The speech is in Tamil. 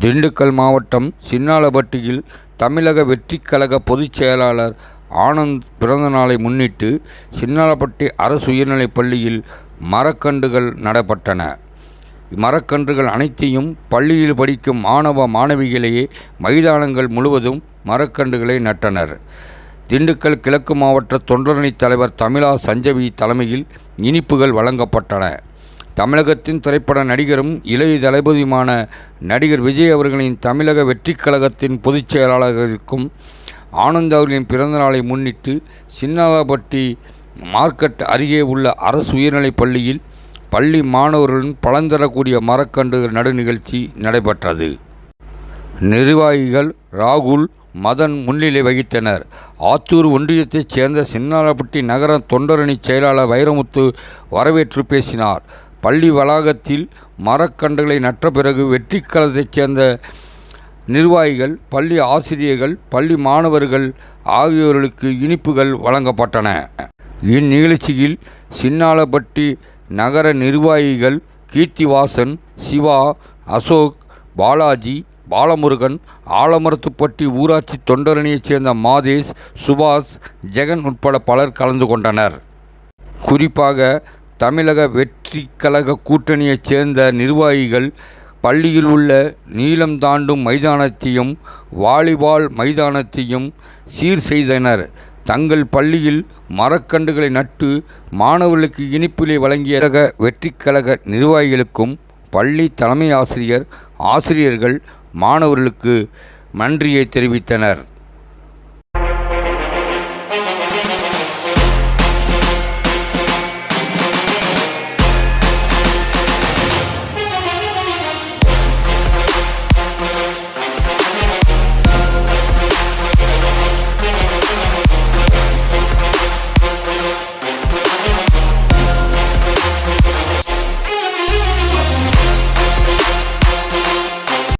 திண்டுக்கல் மாவட்டம் சின்னாலபட்டியில் தமிழக வெற்றிக் கழக பொதுச் செயலாளர் ஆனந்த் பிறந்தநாளை முன்னிட்டு சின்னாலபட்டி அரசு உயர்நிலைப் பள்ளியில் மரக்கன்றுகள் நடப்பட்டன. மரக்கன்றுகள் அனைத்தையும் பள்ளியில் படிக்கும் மாணவ மாணவிகளையே மைதானங்கள் முழுவதும் மரக்கன்றுகளை நட்டனர். திண்டுக்கல் கிழக்கு மாவட்ட தொண்டரணி தலைவர் தமிழா சஞ்சவி தலைமையில் இனிப்புகள் வழங்கப்பட்டன. தமிழகத்தின் திரைப்பட நடிகரும் இளைய தளபதியுமான நடிகர் விஜய் அவர்களின் தமிழக வெற்றிக் கழகத்தின் பொதுச் செயலாளர்களுக்கும் ஆனந்த் அவர்களின் பிறந்தநாளை முன்னிட்டு சின்னாலாபட்டி மார்க்கெட் அருகே உள்ள அரசு உயர்நிலைப் பள்ளியில் பள்ளி மாணவர்களுடன் பலன் தரக்கூடிய மரக்கன்று நடு நிகழ்ச்சி நடைபெற்றது. நிர்வாகிகள் ராகுல் மதன் முன்னிலை வகித்தனர். ஆத்தூர் ஒன்றியத்தைச் சேர்ந்த சின்னாலப்பட்டி நகர தொண்டரணி செயலாளர் வைரமுத்து வரவேற்று பேசினார். பள்ளி வளாகத்தில் மரக்கன்றுகளை நட்ட பிறகு வெற்றிக்கலத்தைச் சேர்ந்த நிர்வாகிகள் பள்ளி ஆசிரியர்கள் பள்ளி மாணவர்கள் ஆகியோர்களுக்கு இனிப்புகள் வழங்கப்பட்டன. இந்நிகழ்ச்சியில் சின்னாலப்பட்டி நகர நிர்வாகிகள் கீர்த்திவாசன் சிவா அசோக் பாலாஜி பாலமுருகன் ஆலமரத்துப்பட்டி ஊராட்சி தொண்டரணியைச் சேர்ந்த மாதேஷ் சுபாஷ் ஜெகன் உட்பட பலர் கலந்து கொண்டனர். குறிப்பாக தமிழக வெற்றி கழக கூட்டணியைச் சேர்ந்த நிர்வாகிகள் பள்ளியில் உள்ள நீளம் தாண்டும் மைதானத்தையும் வாலிபால் மைதானத்தையும் சீர் செய்தனர். தங்கள் பள்ளியில் மரக்கன்றுகளை நட்டு மாணவர்களுக்கு இனிப்பிலை வழங்கிய வெற்றி கழக நிர்வாகிகளுக்கும் பள்ளி தலைமை ஆசிரியர் ஆசிரியர்கள் மாணவர்களுக்கு நன்றியை தெரிவித்தனர்.